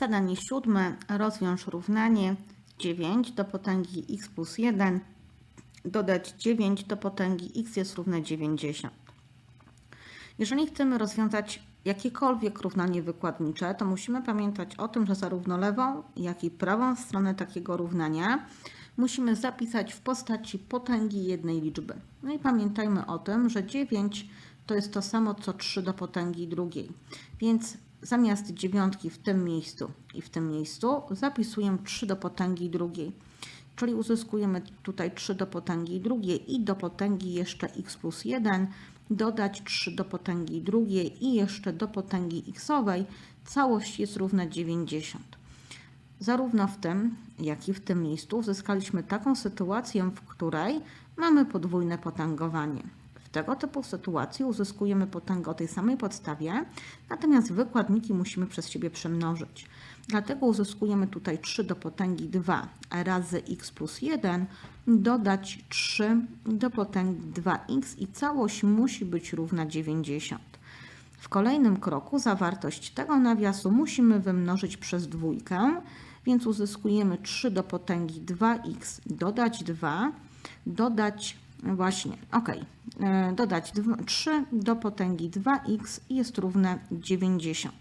Zadanie siódme. Rozwiąż równanie 9 do potęgi x plus 1 dodać 9 do potęgi x jest równe 90. Jeżeli chcemy rozwiązać jakiekolwiek równanie wykładnicze, to musimy pamiętać o tym, że zarówno lewą, jak i prawą stronę takiego równania musimy zapisać w postaci potęgi jednej liczby. No i pamiętajmy o tym, że 9 to jest to samo co 3 do potęgi drugiej. Więc zamiast dziewiątki w tym miejscu i w tym miejscu zapisuję 3 do potęgi drugiej. Czyli uzyskujemy tutaj 3 do potęgi drugiej i do potęgi jeszcze x plus 1, dodać 3 do potęgi drugiej i jeszcze do potęgi xowej. Całość jest równa 90. Zarówno w tym, jak i w tym miejscu uzyskaliśmy taką sytuację, w której mamy podwójne potęgowanie. Tego typu sytuacji uzyskujemy potęgę o tej samej podstawie, natomiast wykładniki musimy przez siebie przemnożyć. Dlatego uzyskujemy tutaj 3 do potęgi 2 razy x plus 1, dodać 3 do potęgi 2x i całość musi być równa 90. W kolejnym kroku zawartość tego nawiasu musimy wymnożyć przez dwójkę, więc uzyskujemy 3 do potęgi 2x, dodać 2, dodać właśnie, ok, dodać 2, 3 do potęgi 2x jest równe 90.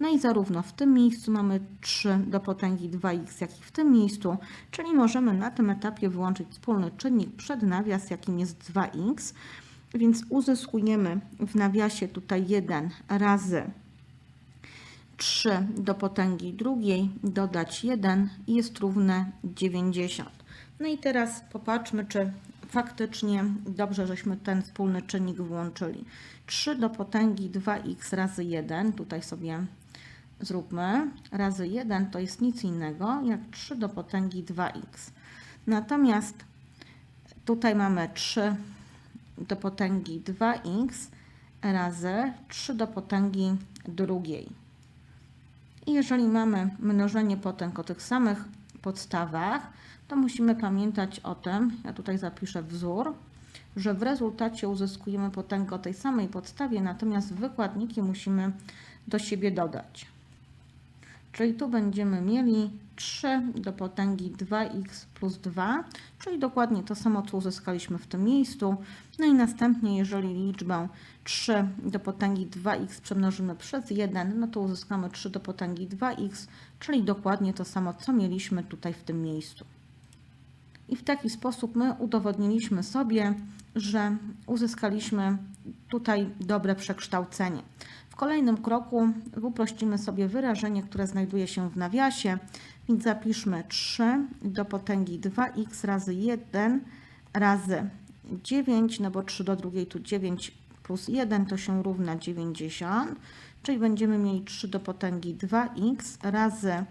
No i zarówno w tym miejscu mamy 3 do potęgi 2x, jak i w tym miejscu, czyli możemy na tym etapie wyłączyć wspólny czynnik przed nawias, jakim jest 2x, więc uzyskujemy w nawiasie tutaj 1 razy 3 do potęgi drugiej, dodać 1 i jest równe 90. No i teraz popatrzmy, czy faktycznie dobrze, żeśmy ten wspólny czynnik włączyli. 3 do potęgi 2x razy 1, tutaj sobie zróbmy, razy 1 to jest nic innego jak 3 do potęgi 2x. Natomiast tutaj mamy 3 do potęgi 2x razy 3 do potęgi drugiej. I jeżeli mamy mnożenie potęg o tych samych podstawach, to musimy pamiętać o tym, ja tutaj zapiszę wzór, że w rezultacie uzyskujemy potęgę o tej samej podstawie, natomiast wykładniki musimy do siebie dodać. Czyli tu będziemy mieli 3 do potęgi 2x plus 2, czyli dokładnie to samo, co uzyskaliśmy w tym miejscu. No i następnie, jeżeli liczbę 3 do potęgi 2x przemnożymy przez 1, no to uzyskamy 3 do potęgi 2x, czyli dokładnie to samo, co mieliśmy tutaj w tym miejscu. I w taki sposób my udowodniliśmy sobie, że uzyskaliśmy tutaj dobre przekształcenie. W kolejnym kroku uprościmy sobie wyrażenie, które znajduje się w nawiasie, więc zapiszmy 3 do potęgi 2x razy 1 razy 9, no bo 3 do drugiej tu 9 plus 1 to się równa 90, czyli będziemy mieli 3 do potęgi 2x razy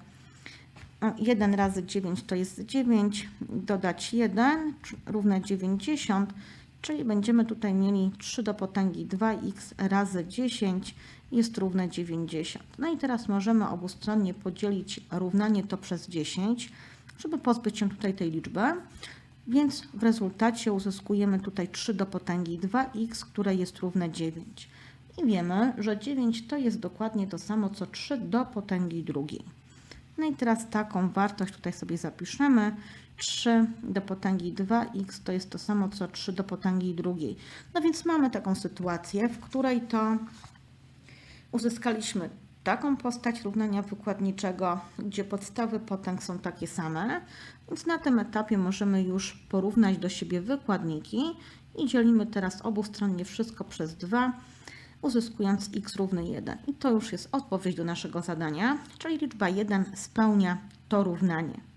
1 razy 9 to jest 9, dodać 1 równe 90, czyli będziemy tutaj mieli 3 do potęgi 2x razy 10 jest równe 90. No i teraz możemy obustronnie podzielić równanie to przez 10, żeby pozbyć się tutaj tej liczby. Więc w rezultacie uzyskujemy tutaj 3 do potęgi 2x, które jest równe 9. I wiemy, że 9 to jest dokładnie to samo co 3 do potęgi drugiej. No i teraz taką wartość tutaj sobie zapiszemy. 3 do potęgi 2x to jest to samo co 3 do potęgi drugiej. No więc mamy taką sytuację, w której to uzyskaliśmy taką postać równania wykładniczego, gdzie podstawy potęg są takie same, więc na tym etapie możemy już porównać do siebie wykładniki i dzielimy teraz obustronnie wszystko przez 2, uzyskując x równy 1. I to już jest odpowiedź do naszego zadania, czyli liczba 1 spełnia to równanie.